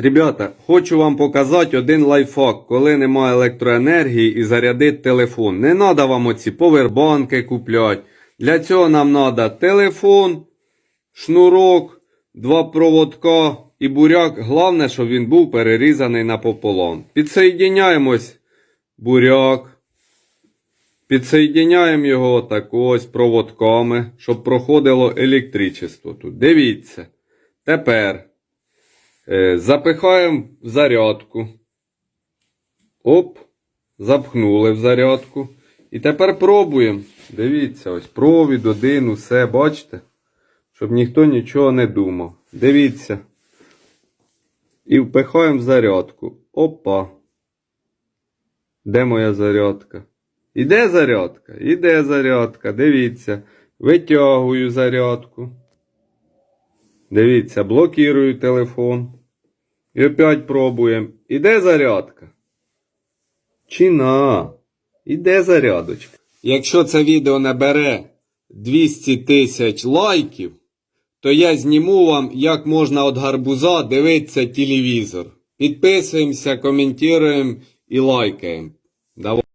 Ребята, хочу вам показати один лайфхак, коли немає електроенергії і зарядити телефон. Не треба вам оці повербанки купляти. Для цього нам треба телефон, шнурок, два проводка і буряк. Головне, щоб він був перерізаний напополам. Підсоєдняємось буряк. Підсоєдняємо його так ось проводками, щоб проходило електричество тут. Дивіться. Тепер запихаємо в зарядку. Оп, запхнули в зарядку. І тепер пробуємо. Дивіться, ось провід один, усе, бачите? Щоб ніхто нічого не думав. Дивіться. І впихаємо в зарядку. Опа. Де моя зарядка? Іде зарядка? Іде зарядка. Дивіться. Витягую зарядку. Дивіться, блокірую телефон. І опять пробуємо. Іде зарядка? Чи на? Іде зарядочка. Якщо це відео набере 200 тисяч лайків, то я зніму вам, як можна від гарбуза дивитися телевізор. Підписуємося, коментуємо і лайкаємо.